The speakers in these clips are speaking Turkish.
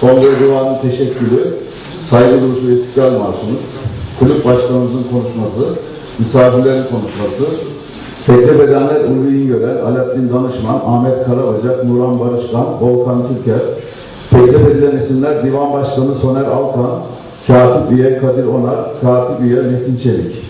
Kongre Divanı teşekkürü, saygı duruşu istiklal marşımız, kulüp başkanımızın konuşması, misafirlerin konuşması, Tekne Bedenler Ulvi İngören, Alaaddin Danışman, Ahmet Karabacak, Nuran Barışkan, Volkan Türker, teklif edilen isimler Divan Başkanı Soner Alkan, Katip Üye Kadir Onar, Katip Üye Metin Çelik.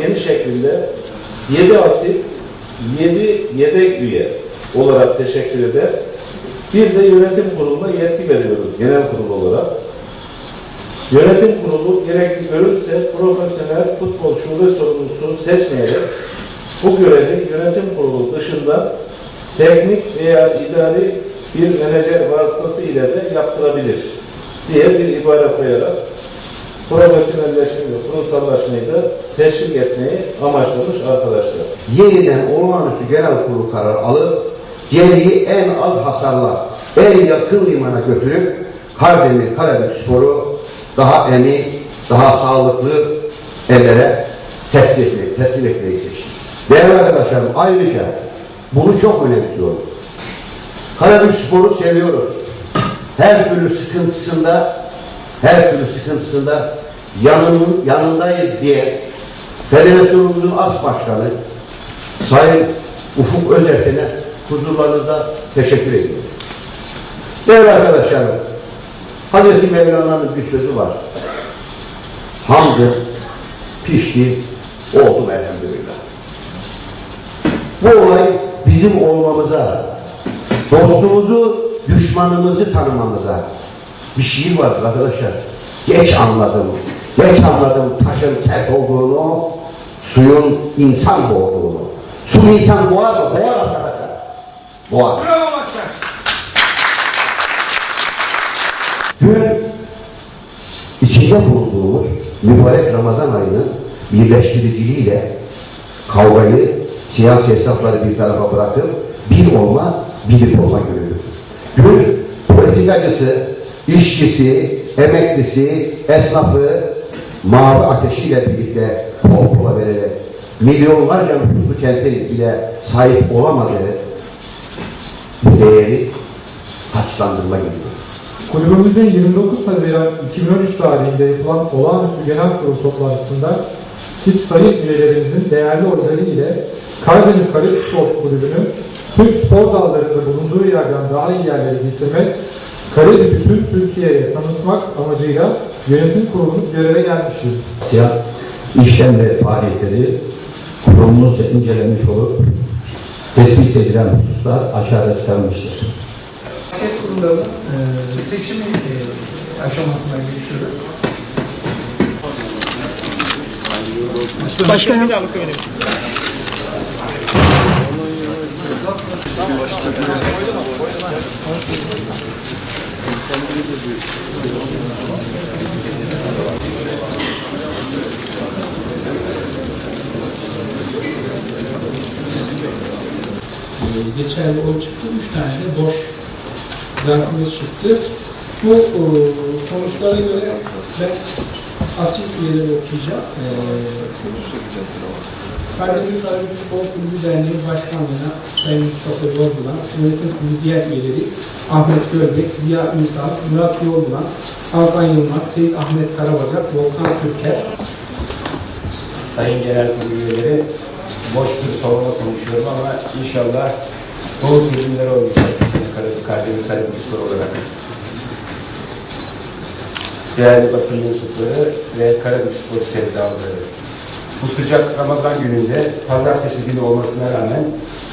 Yeni şeklinde 7 asil, 7 yedek üye olarak teşekkür eder. Bir de yönetim kuruluna yetki veriyoruz genel kurul olarak. Yönetim kurulu gerekli görürse profesyonel futbol şube sorumlusu seçmeyerek bu görevi yönetim kurulu dışında teknik veya idari bir menajer vasıtası ile de yaptırabilir diye bir ibare koyarak profesyonelleşmeyi ve kurumsallaşmayı da teşvik etmeyi amaçlamış arkadaşlar. yeniden olağanüstü genel kurulu kararı alıp geriyi en az hasarla en yakın limana götürüp Kardemir Karabük Sporu daha emin, daha sağlıklı ellere teslim etmeyi, teslim etmeyi seçtik. Değerli arkadaşlarım ayrıca bunu çok önemsiyorum. Karabük Spor'u seviyoruz. Her türlü sıkıntısında her türlü sıkıntısında yanının, yanındayız diye Federasyonumuzun as başkanı Sayın Ufuk Özerten'e huzurlarınızda teşekkür ediyorum. Değerli arkadaşlarım, Hazreti Mevlana'nın bir sözü var. Hamdı, pişti, oldu elhamdülillah. Bu olay bizim olmamıza, dostumuzu, düşmanımızı tanımamıza bir şiir vardır arkadaşlar. Geç anladım, geç anladım taşın sert olduğunu, suyun insan boğduğunu. Su insan boğar mı? Boğar arkadaşlar. Boğar. Dün içinde bulunduğumuz mübarek Ramazan ayının birleştiriciliğiyle kavgayı, siyasi hesapları bir tarafa bırakıp bir olma, birlik olma günüdür. Gün politikacısı, işçisi, emeklisi, esnafı mavi ateşiyle birlikte kola vererek milyonlarca nüfuslu kentin bile sahip olamadığı değeri taçlandırma gidiyor. Kulübümüzün 29 Haziran 2013 tarihinde yapılan olağanüstü genel kurul toplantısında siz sayın üyelerimizin değerli oyları ile Karadeniz Karabük Spor Kulübü'nü tüm spor dallarında bulunduğu yerden daha iyi yerlere getirmek, Karabük'ü tüm Türkiye'ye tanıtmak amacıyla yönetim kurulumuz göreve gelmiştir. siyah işlem ve faaliyetleri kurulumuzca incelenmiş olup tespit edilen hususlar aşağıda çıkarılmıştır. Kurullarının e, seçimi e, aşamasına geçiyoruz. Başkanım. Geçerli oy çıktı. Üç tane de boş zarfımız çıktı. Bu e, sonuçlara göre ben asil üyeleri okuyacağım. E, Karadeniz Karabük Spor Kulübü Derneği Başkanlığı'na Sayın Mustafa Yordulan, yönetim kurulu diğer üyeleri Ahmet Görbek, Ziya Ünsal, Murat Yordulan, Hakan Yılmaz, Seyit Ahmet Karabacak, Volkan Türker, Sayın Genel Kurulu üyeleri boş bir sorunla konuşuyorum ama inşallah doğru çözümler olacak. Karadeniz Spor olarak. Değerli basın mensupları ve Karabük Spor sevdalıları. Bu sıcak Ramazan gününde pazartesi günü olmasına rağmen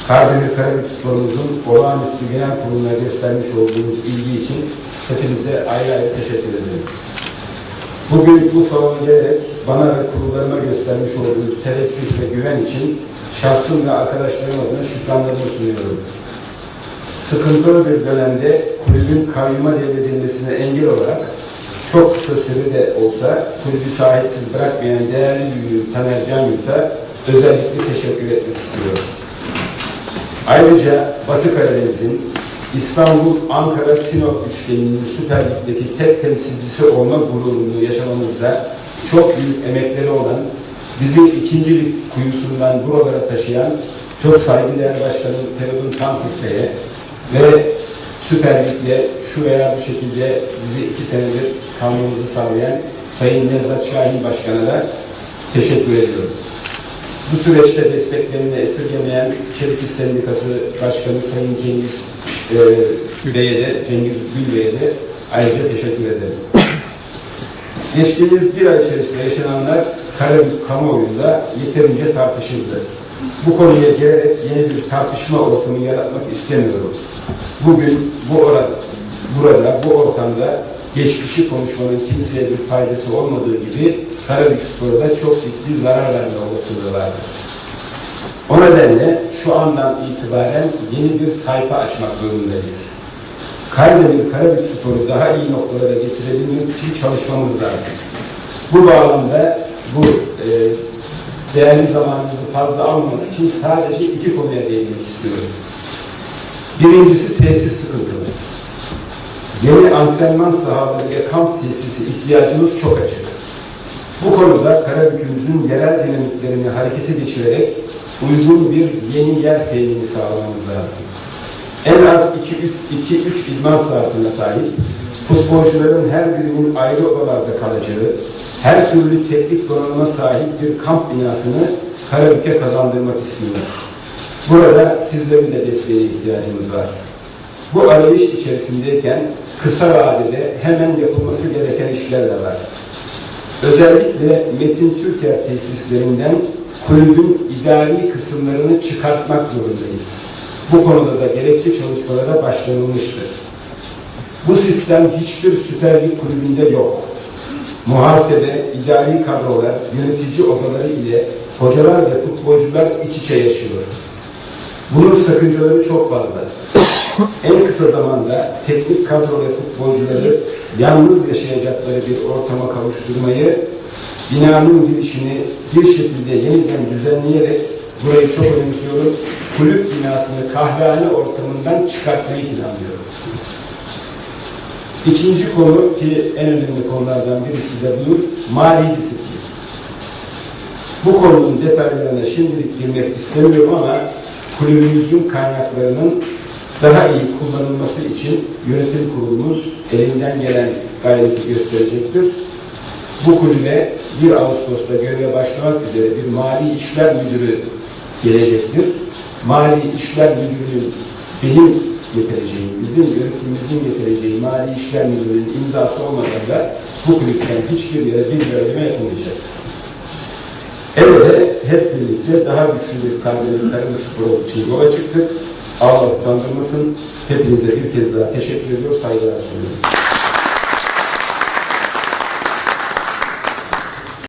Karadeniz Karabük Spor'umuzun olağanüstü genel kuruluna göstermiş olduğunuz ilgi için hepinize ayrı ayrı teşekkür ederim. Bugün bu salona gelerek bana ve kurullarıma göstermiş olduğunuz teveccüh ve güven için şahsım ve arkadaşlarım adına şükranlarımı sunuyorum. Sıkıntılı bir dönemde kulübün kayyuma devredilmesine engel olarak çok kısa sürede olsa kulübü sahipsiz bırakmayan değerli büyüğüm Taner Can Yurt'a özellikle teşekkür etmek istiyorum. Ayrıca Batı Karadeniz'in İstanbul, Ankara, Sinop üçgeninin Süper Lig'deki tek temsilcisi olma gururunu yaşamamızda çok büyük emekleri olan, bizi ikinci lig kuyusundan buralara taşıyan çok saygıdeğer başkanım Feridun Tantuk Bey'e ve Süper Lig'de şu veya bu şekilde bizi iki senedir kalmamızı sağlayan Sayın Nevzat Şahin Başkan'a da teşekkür ediyorum. Bu süreçte desteklerini esirgemeyen Çelik İş Sendikası Başkanı Sayın Cengiz e, Bey'e de, Cengiz Gül Bey'e de ayrıca teşekkür ederim. Geçtiğimiz bir ay içerisinde yaşananlar Karabük kamuoyunda yeterince tartışıldı. Bu konuya gelerek yeni bir tartışma ortamı yaratmak istemiyorum. Bugün bu orada, burada, bu ortamda geçmişi konuşmanın kimseye bir faydası olmadığı gibi Karabük Spor'a çok ciddi zarar verme olasılığı vardır. O nedenle şu andan itibaren yeni bir sayfa açmak zorundayız. Kaydemir Karabük Spor'u daha iyi noktalara getirebilmek için çalışmamız lazım. Bu bağlamda bu e, değerli zamanımızı fazla almamak için sadece iki konuya değinmek istiyorum. Birincisi tesis sıkıntımız. Yeni antrenman sahaları ve kamp tesisi ihtiyacımız çok açık. Bu konuda Karabük'ümüzün yerel dinamiklerini harekete geçirerek uygun bir yeni yer temini sağlamamız lazım. En az 2-3 idman saatine sahip, futbolcuların her birinin ayrı odalarda kalacağı, her türlü teknik donanıma sahip bir kamp binasını Karabük'e kazandırmak istiyoruz. Burada sizlerin de desteğe ihtiyacımız var. Bu arayış içerisindeyken kısa vadede hemen yapılması gereken işler de var. Özellikle Metin Türker tesislerinden kulübün idari kısımlarını çıkartmak zorundayız. Bu konuda da gerekli çalışmalara başlanılmıştır. Bu sistem hiçbir Süper Lig kulübünde yok. Muhasebe, idari kadrolar, yönetici odaları ile hocalar ve futbolcular iç içe yaşıyor. Bunun sakıncaları çok fazla. en kısa zamanda teknik kadro ve futbolcuları yalnız yaşayacakları bir ortama kavuşturmayı, binanın girişini bir şekilde yeniden düzenleyerek burayı çok önemsiyorum. Kulüp binasını kahvehane ortamından çıkartmayı planlıyorum. İkinci konu ki en önemli konulardan birisi de bu, mali disiplin. Bu konunun detaylarına şimdilik girmek istemiyorum ama kulübümüzün kaynaklarının daha iyi kullanılması için yönetim kurulumuz elinden gelen gayreti gösterecektir. Bu kulübe 1 Ağustos'ta göreve başlamak üzere bir mali işler müdürü gelecektir. Mali işler müdürünün benim getireceğim, bizim yönetimimizin getireceği mali işler müdürünün imzası olmadan da bu kulüpten hiçbir yere bir ödeme yapılmayacak. Evet, hep birlikte daha güçlü bir Karadeniz Karadeniz Sporu için yola çıktık. Allah utandırmasın. Hepinize bir kez daha teşekkür ediyor, saygılar sunuyorum.